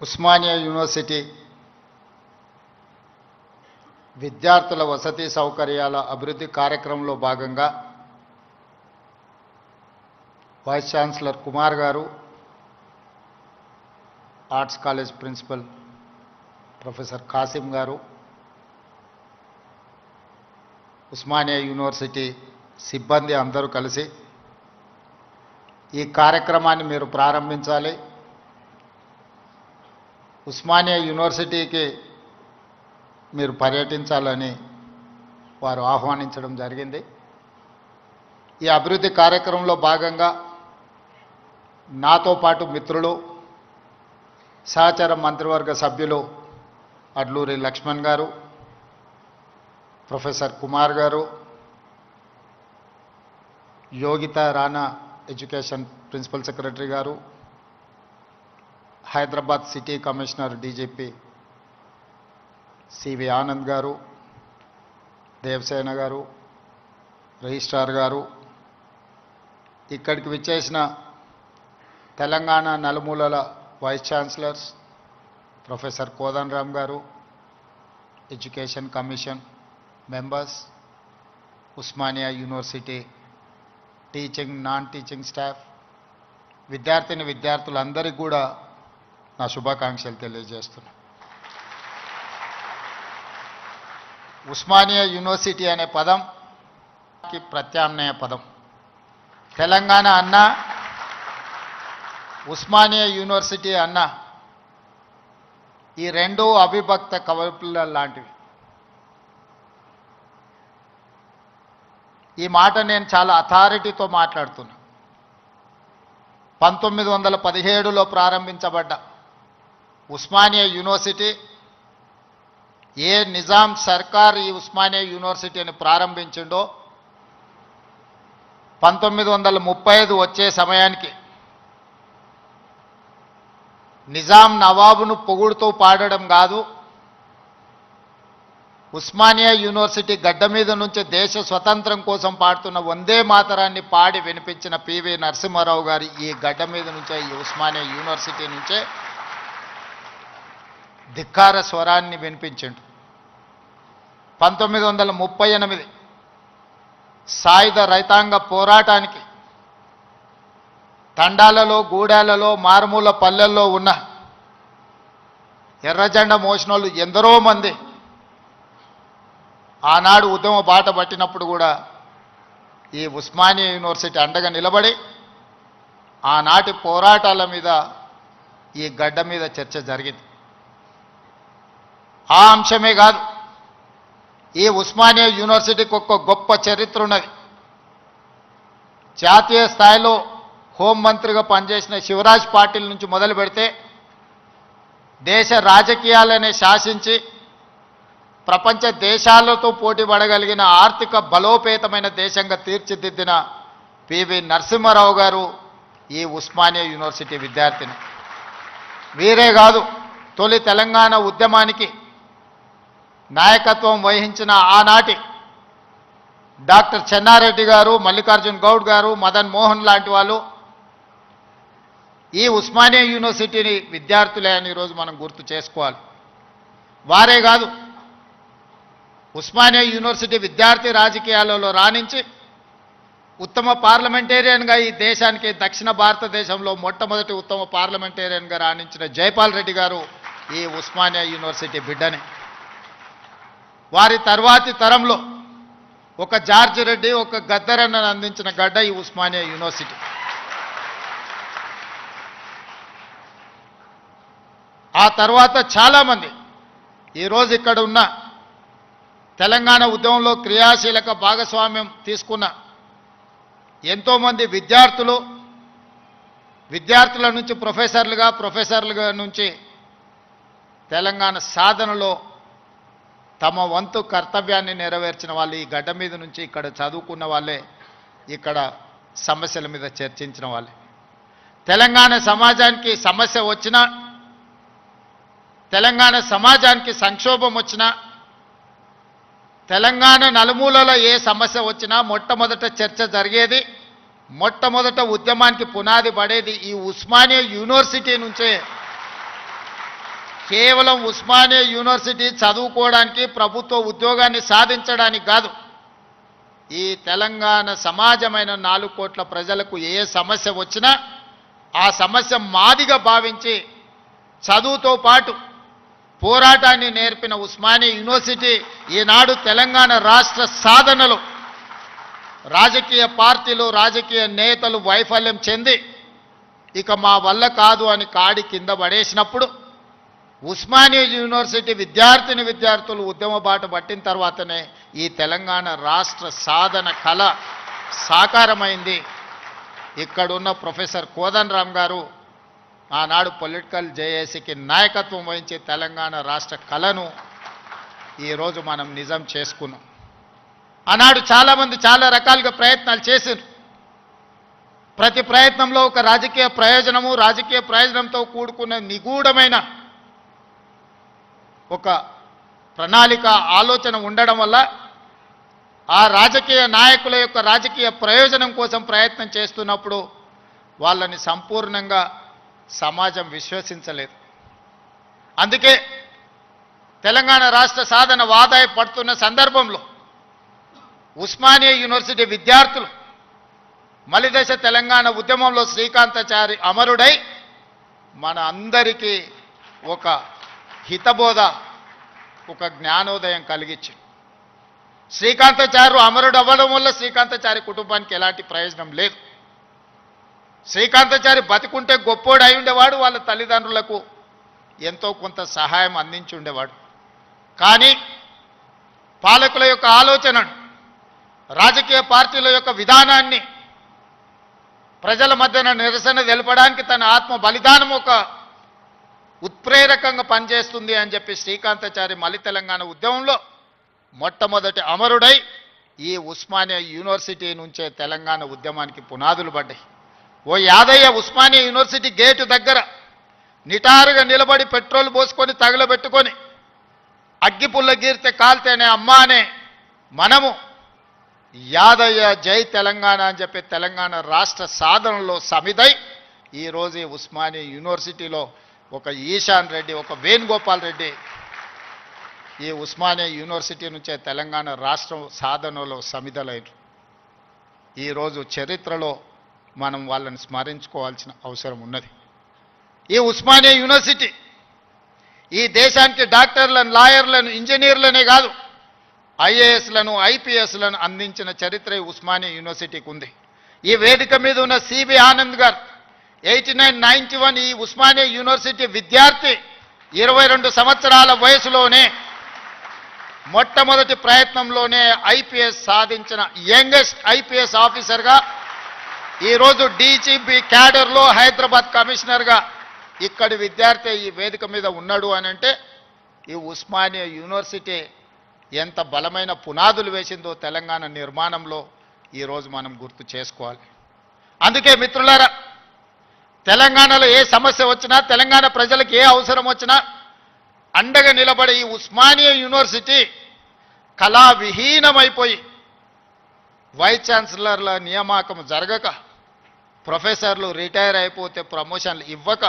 Osmania university విద్యార్థుల వసతి సౌకర్యాల అభివృద్ధి కార్యక్రమంలో భాగంగా వైస్ ఛాన్సలర్ కుమార్ గారు arts college principal professor Kasim గారు ఉస్మానియా యూనివర్సిటీ సిబ్బంది అందరూ కలిసి ఈ కార్యక్రమాన్ని మీరు ప్రారంభించాలి. ఉస్మానియా యూనివర్సిటీకి మీరు పర్యటించాలని వారు ఆహ్వానించడం జరిగింది. ఈ అభివృద్ధి కార్యక్రమంలో భాగంగా నాతో పాటు మిత్రులు సహచర మంత్రివర్గ సభ్యులు అడ్లూరి లక్ష్మణ్ గారు ప్రొఫెసర్ కుమార్ గారు Yogita Rana education principal secretary గారు Hyderabad city commissioner D G P C V Anand గారు దేవసేన గారు రిజిస్ట్రార్ గారు ఇక్కడికి విచ్చేసిన తెలంగాణ నలుమూలల వైస్ ఛాన్సలర్స్ ప్రొఫెసర్ కోదండరామ్ గారు education commission members Osmania university teaching non teaching staff విద్యార్థిని విద్యార్థులందరికీ కూడా నా శుభాకాంక్షలు తెలియజేస్తున్నా. ఉస్మానియా యూనివర్సిటీ అనే పదంకి ప్రత్యామ్నాయ పదం. తెలంగాణ అన్న ఉస్మానియా యూనివర్సిటీ అన్న ఈ రెండు అవిభక్త కవపుల లాంటివి. ఈ మాట నేను చాలా అథారిటీతో మాట్లాడుతున్నా. పంతొమ్మిది వందల పదిహేడులో ప్రారంభించబడ్డ ఉస్మానియా యూనివర్సిటీ ఏ నిజాం సర్కార్ ఈ ఉస్మానియా యూనివర్సిటీని ప్రారంభించిండో పంతొమ్మిది వందల ముప్పై ఐదు వచ్చే సమయానికి నిజాం నవాబును పొగుడుతూ పాడడం కాదు ఉస్మానియా యూనివర్సిటీ గడ్డ మీద నుంచి దేశ స్వతంత్రం కోసం పాడుతున్న వందే మాతరాన్ని పాడి వినిపించిన పివి నరసింహారావు గారి ఈ గడ్డ మీద నుంచే ఈ ఉస్మానియా యూనివర్సిటీ నుంచే ధిక్కార స్వరాన్ని వినిపించిండు. పంతొమ్మిది వందల ముప్పై ఎనిమిది సాయుధ రైతాంగ పోరాటానికి తండాలలో గూడాలలో మారుమూల పల్లెల్లో ఉన్న ఎర్రజెండ మోసినోళ్ళు ఎందరో మంది ఆనాడు ఉద్యమ బాట పట్టినప్పుడు కూడా ఈ ఉస్మానియా యూనివర్సిటీ అండగా నిలబడి ఆనాటి పోరాటాల మీద ఈ గడ్డ మీద చర్చ జరిగింది. ఆ అంశమే కాదు. ఈ ఉస్మానియా యూనివర్సిటీకి ఒక గొప్ప చరిత్ర ఉన్నది. జాతీయ స్థాయిలో హోంమంత్రిగా పనిచేసిన శివరాజ్ పాటిల్ నుంచి మొదలు పెడితే దేశ రాజకీయాలనే శాసించి ప్రపంచ దేశాలతో పోటీ పడగలిగిన ఆర్థిక బలోపేతమైన దేశంగా తీర్చిదిద్దిన పివి నరసింహారావు గారు ఈ ఉస్మానియా యూనివర్సిటీ విద్యార్థిని. వీరే కాదు తొలి తెలంగాణ ఉద్యమానికి నాయకత్వం వహించిన ఆనాటి డాక్టర్ చెన్నారెడ్డి గారు మల్లికార్జున్ గౌడ్ గారు మదన్ మోహన్ లాంటి వాళ్ళు ఈ ఉస్మానియా యూనివర్సిటీని విద్యార్థులే అని ఈరోజు మనం గుర్తు చేసుకోవాలి. వారే కాదు ఉస్మానియా యూనివర్సిటీ విద్యార్థి రాజకీయాలలో రాణించి ఉత్తమ పార్లమెంటేరియన్గా ఈ దేశానికి దక్షిణ భారతదేశంలో మొట్టమొదటి ఉత్తమ పార్లమెంటేరియన్గా రాణించిన జైపాల్ రెడ్డి గారు ఈ ఉస్మానియా యూనివర్సిటీ బిడ్డనే. వారి తర్వాతి తరంలో ఒక జార్జ్ రెడ్డి ఒక గద్దరన్నను అందించిన గడ్డ ఈ ఉస్మానియా యూనివర్సిటీ. ఆ తర్వాత చాలామంది ఈరోజు ఇక్కడ ఉన్న తెలంగాణ ఉద్యమంలో క్రియాశీలక భాగస్వామ్యం తీసుకున్న ఎంతోమంది విద్యార్థులు విద్యార్థుల నుంచి ప్రొఫెసర్లుగా ప్రొఫెసర్లుగా నుంచి తెలంగాణ సాధనలో తమ వంతు కర్తవ్యాన్ని నెరవేర్చిన వాళ్ళు ఈ గడ్డ మీద నుంచి ఇక్కడ చదువుకున్న వాళ్ళే ఇక్కడ సమస్యల మీద చర్చించిన వాళ్ళే. తెలంగాణ సమాజానికి సమస్య వచ్చినా తెలంగాణ సమాజానికి సంక్షోభం వచ్చినా తెలంగాణ నలుమూలలో ఏ సమస్య వచ్చినా మొట్టమొదట చర్చ జరిగేది మొట్టమొదట ఉద్యమానికి పునాది పడేది ఈ ఉస్మానియా యూనివర్సిటీ నుంచే కేవలం ఉస్మానియా యూనివర్సిటీ చదువుకోవడానికి ప్రభుత్వ ఉద్యోగాన్ని సాధించడానికి కాదు. ఈ తెలంగాణ సమాజమైన నాలుగు కోట్ల ప్రజలకు ఏ సమస్య వచ్చినా ఆ సమస్య మాదిగా భావించి చదువుతో పాటు పోరాటాన్ని నేర్పిన ఉస్మానియా యూనివర్సిటీ ఈనాడు తెలంగాణ రాష్ట్ర సాధనలో రాజకీయ పార్టీలు రాజకీయ నేతలు వైఫల్యం చెంది ఇక మా వల్ల కాదు అని కాడి కింద పడేసినప్పుడు ఉస్మానియా యూనివర్సిటీ విద్యార్థిని విద్యార్థులు ఉద్యమ బాట పట్టిన తర్వాతనే ఈ తెలంగాణ రాష్ట్ర సాధన కళ సాకారమైంది. ఇక్కడున్న ప్రొఫెసర్ కోదన్రామ్ గారు ఆనాడు పొలిటికల్ జేఏసీకి నాయకత్వం వహించి తెలంగాణ రాష్ట్ర కళను ఈరోజు మనం నిజం చేసుకున్నాం. ఆనాడు చాలామంది చాలా రకాలుగా ప్రయత్నాలు చేశారు. ప్రతి ప్రయత్నంలో ఒక రాజకీయ ప్రయోజనము రాజకీయ ప్రయోజనంతో కూడుకున్న నిగూఢమైన ఒక ప్రణాళిక ఆలోచన ఉండడం వల్ల ఆ రాజకీయ నాయకుల యొక్క రాజకీయ ప్రయోజనం కోసం ప్రయత్నం చేస్తున్నప్పుడు వాళ్ళని సంపూర్ణంగా సమాజం విశ్వసించలేదు. అందుకే తెలంగాణ రాష్ట్ర సాధన వాదాయ పడుతున్న సందర్భంలో ఉస్మానియా యూనివర్సిటీ విద్యార్థులు మలిదశ తెలంగాణ ఉద్యమంలో శ్రీకాంతాచారి అమరుడై మన అందరికీ ఒక హితబోధ ఒక జ్ఞానోదయం కలిగించి శ్రీకాంతాచార్య అమరుడు అవ్వడం వల్ల శ్రీకాంతాచారి కుటుంబానికి ఎలాంటి ప్రయోజనం లేదు. శ్రీకాంతాచారి బతికుంటే గొప్పోడు అయి ఉండేవాడు వాళ్ళ తల్లిదండ్రులకు ఎంతో కొంత సహాయం అందించి ఉండేవాడు. కానీ పాలకుల యొక్క ఆలోచనను రాజకీయ పార్టీల యొక్క విధానాన్ని ప్రజల మధ్యన నిరసన తెలపడానికి తన ఆత్మ బలిదానం ఒక ఉత్ప్రేరకంగా పనిచేస్తుంది అని చెప్పి శ్రీకాంతాచారి మలి తెలంగాణ ఉద్యమంలో మొట్టమొదటి అమరుడై ఈ ఉస్మానియా యూనివర్సిటీ నుంచే తెలంగాణ ఉద్యమానికి పునాదులు పడ్డాయి. ఓ యాదయ్య ఉస్మానియా యూనివర్సిటీ గేటు దగ్గర నిటారుగా నిలబడి పెట్రోల్ పోసుకొని తగలబెట్టుకొని అగ్గిపుల్ల గీరితే కాల్తేనే అమ్మ అనే మనము యాదయ్య జై తెలంగాణ అని చెప్పి తెలంగాణ రాష్ట్ర సాధనలో సమిదై ఈరోజు ఉస్మానియా యూనివర్సిటీలో ఒక ఈశాన్ రెడ్డి ఒక వేణుగోపాల్ రెడ్డి ఈ ఉస్మానియా యూనివర్సిటీ నుంచే తెలంగాణ రాష్ట్రం సాధనలో సమిధలైన ఈరోజు చరిత్రలో మనం వాళ్ళని స్మరించుకోవాల్సిన అవసరం ఉన్నది. ఈ ఉస్మానియా యూనివర్సిటీ ఈ దేశానికి డాక్టర్లను లాయర్లను ఇంజనీర్లనే కాదు ఐఏఎస్లను ఐపీఎస్లను అందించిన చరిత్ర ఉస్మానియా యూనివర్సిటీకి ఉంది. ఈ వేదిక మీద ఉన్న సిబి ఆనంద్ గారు ఎయిటీ నైన్ నైన్టీ వన్ ఈ ఉస్మానియా యూనివర్సిటీ విద్యార్థి ఇరవై రెండు సంవత్సరాల వయసులోనే మొట్టమొదటి ప్రయత్నంలోనే ఐపీఎస్ సాధించిన యంగెస్ట్ ఐపీఎస్ ఆఫీసర్గా ఈరోజు డీజీపీ క్యాడర్లో హైదరాబాద్ కమిషనర్గా ఇక్కడి విద్యార్థి ఈ వేదిక మీద ఉన్నాడు అని అంటే ఈ ఉస్మానియా యూనివర్సిటీ ఎంత బలమైన పునాదులు వేసిందో తెలంగాణ నిర్మాణంలో ఈరోజు మనం గుర్తు చేసుకోవాలి. అందుకే మిత్రులారా తెలంగాణలో ఏ సమస్య వచ్చినా తెలంగాణ ప్రజలకు ఏ అవసరం వచ్చినా అండగా నిలబడే ఈ ఉస్మానియా యూనివర్సిటీ కళా విహీనమైపోయి వైస్ ఛాన్సలర్ల నియామకం జరగక ప్రొఫెసర్లు రిటైర్ అయిపోతే ప్రమోషన్లు ఇవ్వక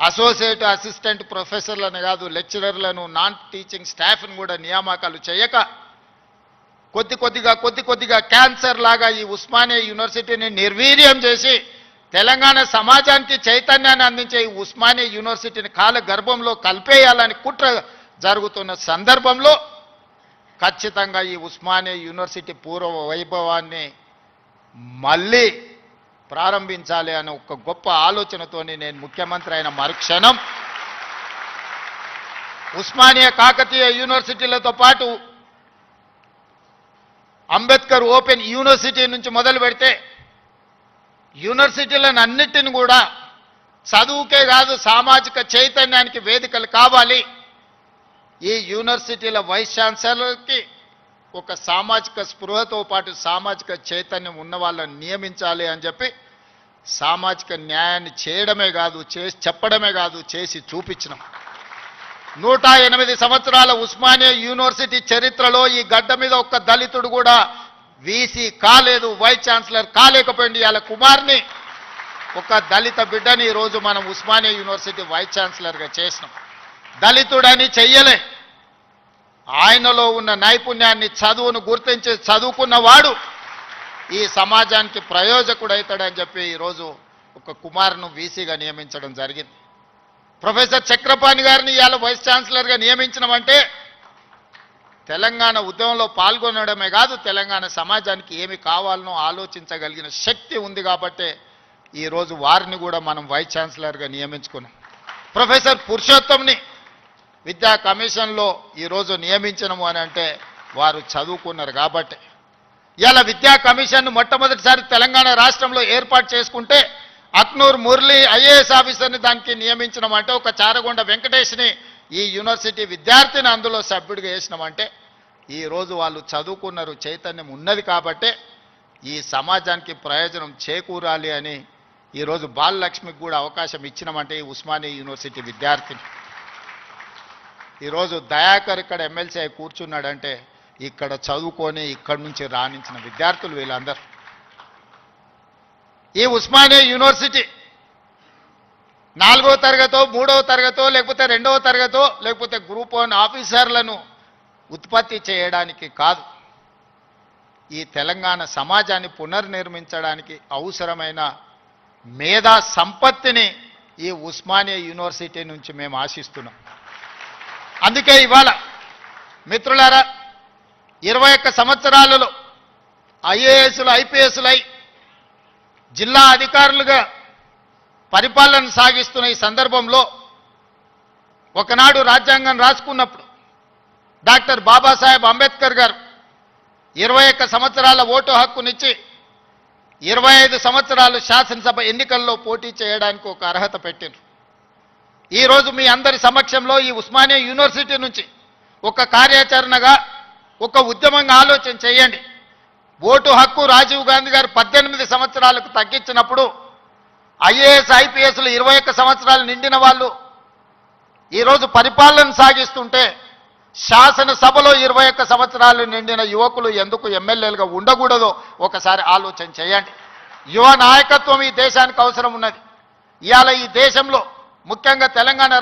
అసోసియేట్ అసిస్టెంట్ ప్రొఫెసర్లను కాదు లెక్చరర్లను నాన్ టీచింగ్ స్టాఫ్ను కూడా నియామకాలు చేయక కొద్ది కొద్దిగా కొద్ది కొద్దిగా క్యాన్సర్ లాగా ఈ ఉస్మానియా యూనివర్సిటీని నిర్వీర్యం చేసి తెలంగాణ సమాజానికి చైతన్యాన్ని అందించే ఈ ఉస్మానియా యూనివర్సిటీని కాల గర్భంలో కలిపేయాలని కుట్ర జరుగుతున్న సందర్భంలో ఖచ్చితంగా ఈ ఉస్మానియా యూనివర్సిటీ పూర్వ వైభవాన్ని మళ్ళీ ప్రారంభించాలి అనే ఒక గొప్ప ఆలోచనతోని నేను ముఖ్యమంత్రి అయిన మరుక్షణం ఉస్మానియా కాకతీయ యూనివర్సిటీలతో పాటు అంబేద్కర్ ఓపెన్ యూనివర్సిటీ నుంచి మొదలు పెడితే యూనివర్సిటీలను అన్నిటిని కూడా చదువుకే కాదు సామాజిక చైతన్యానికి వేదికలు కావాలి. ఈ యూనివర్సిటీల వైస్ ఛాన్సలర్కి ఒక సామాజిక స్పృహతో పాటు సామాజిక చైతన్యం ఉన్న వాళ్ళని నియమించాలి అని చెప్పి సామాజిక న్యాయాన్ని చేయడమే కాదు చేసి చెప్పడమే కాదు చేసి చూపించినాం. నూట ఎనిమిది సంవత్సరాల ఉస్మానియా యూనివర్సిటీ చరిత్రలో ఈ గడ్డ మీద ఒక్క దళితుడు కూడా వీసీ కాలేదు వైస్ ఛాన్సలర్ కాలేకపోయింది వాళ్ళ కుమార్ని. ఒక దళిత బిడ్డని ఈరోజు మనం ఉస్మానియా యూనివర్సిటీ వైస్ ఛాన్సలర్గా చేసినాం. దళితుడని చెయ్యలే. ఆయనలో ఉన్న నైపుణ్యాన్ని చదువును గుర్తించి చదువుకున్నవాడు ఈ సమాజానికి ప్రయోజకుడవుతాడని చెప్పి ఈరోజు ఒక కుమార్ను వీసీగా నియమించడం జరిగింది. ప్రొఫెసర్ చక్రపాణి గారిని ఇవాళ వైస్ ఛాన్సలర్గా నియమించడమంటే తెలంగాణ ఉద్యమంలో పాల్గొనడమే కాదు తెలంగాణ సమాజానికి ఏమి కావాలనో ఆలోచించగలిగిన శక్తి ఉంది కాబట్టే ఈరోజు వారిని కూడా మనం వైస్ ఛాన్సలర్గా నియమించుకున్నాం. ప్రొఫెసర్ పురుషోత్తంని విద్యా కమిషన్లో ఈరోజు నియమించడము అని అంటే వారు చదువుకున్నారు కాబట్టి. ఇలా విద్యా కమిషన్ మొట్టమొదటిసారి తెలంగాణ రాష్ట్రంలో ఏర్పాటు చేసుకుంటే అక్నూర్ మురళి ఐఏఎస్ ఆఫీసర్ని దానికి నియమించడం అంటే ఒక చారగొండ వెంకటేష్ని ఈ యూనివర్సిటీ విద్యార్థిని అందులో సభ్యుడిగా వేసినామంటే ఈరోజు వాళ్ళు చదువుకున్నారు చైతన్యం ఉన్నది కాబట్టే ఈ సమాజానికి ప్రయోజనం చేకూరాలి అని ఈరోజు బాలలక్ష్మికి కూడా అవకాశం ఇచ్చినామంటే ఈ ఉస్మానియా యూనివర్సిటీ విద్యార్థిని. ఈరోజు దయాకర్ ఇక్కడ ఎమ్మెల్సీ అయి కూర్చున్నాడంటే ఇక్కడ చదువుకొని ఇక్కడి నుంచి రాణించిన విద్యార్థులు వీళ్ళందరూ. ఈ ఉస్మానియా యూనివర్సిటీ నాలుగో తరగతో మూడవ తరగతో లేకపోతే రెండవ తరగతో లేకపోతే గ్రూప్ వన్ ఆఫీసర్లను ఉత్పత్తి చేయడానికి కాదు. ఈ తెలంగాణ సమాజాన్ని పునర్నిర్మించడానికి అవసరమైన మేధా సంపత్తిని ఈ ఉస్మానియా యూనివర్సిటీ నుంచి మేము ఆశిస్తున్నాం. అందుకే ఇవాళ మిత్రులారా ఇరవై ఒక్క సంవత్సరాలలో ఐఏఎస్లు ఐపీఎస్లు అయి జిల్లా అధికారులుగా పరిపాలన సాగిస్తున్న ఈ సందర్భంలో ఒకనాడు రాజ్యాంగం రాసుకున్నప్పుడు డాక్టర్ బాబాసాహెబ్ అంబేద్కర్ గారు ఇరవై ఒక్క సంవత్సరాల ఓటు హక్కునిచ్చి ఇరవై ఐదు సంవత్సరాలు శాసనసభ ఎన్నికల్లో పోటీ చేయడానికి ఒక అర్హత పెట్టిండ్రు. ఈరోజు మీ అందరి సమక్షంలో ఈ ఉస్మానియా యూనివర్సిటీ నుంచి ఒక కార్యాచరణగా ఒక ఉద్యమంగా ఆలోచన చేయండి. ఓటు హక్కు రాజీవ్ గాంధీ గారు పద్దెనిమిది సంవత్సరాలకు తగ్గించినప్పుడు ఐఏఎస్ ఐపీఎస్లు ఇరవై ఒక్క సంవత్సరాలు నిండిన వాళ్ళు ఈరోజు పరిపాలన సాగిస్తుంటే శాసనసభలో ఇరవై ఒక్క సంవత్సరాలు నిండిన యువకులు ఎందుకు ఎమ్మెల్యేలుగా ఉండకూడదో ఒకసారి ఆలోచన చేయండి. యువ నాయకత్వం ఈ దేశానికి అవసరం ఉన్నది. ఇవాళ ఈ దేశంలో ముఖ్యంగా తెలంగాణ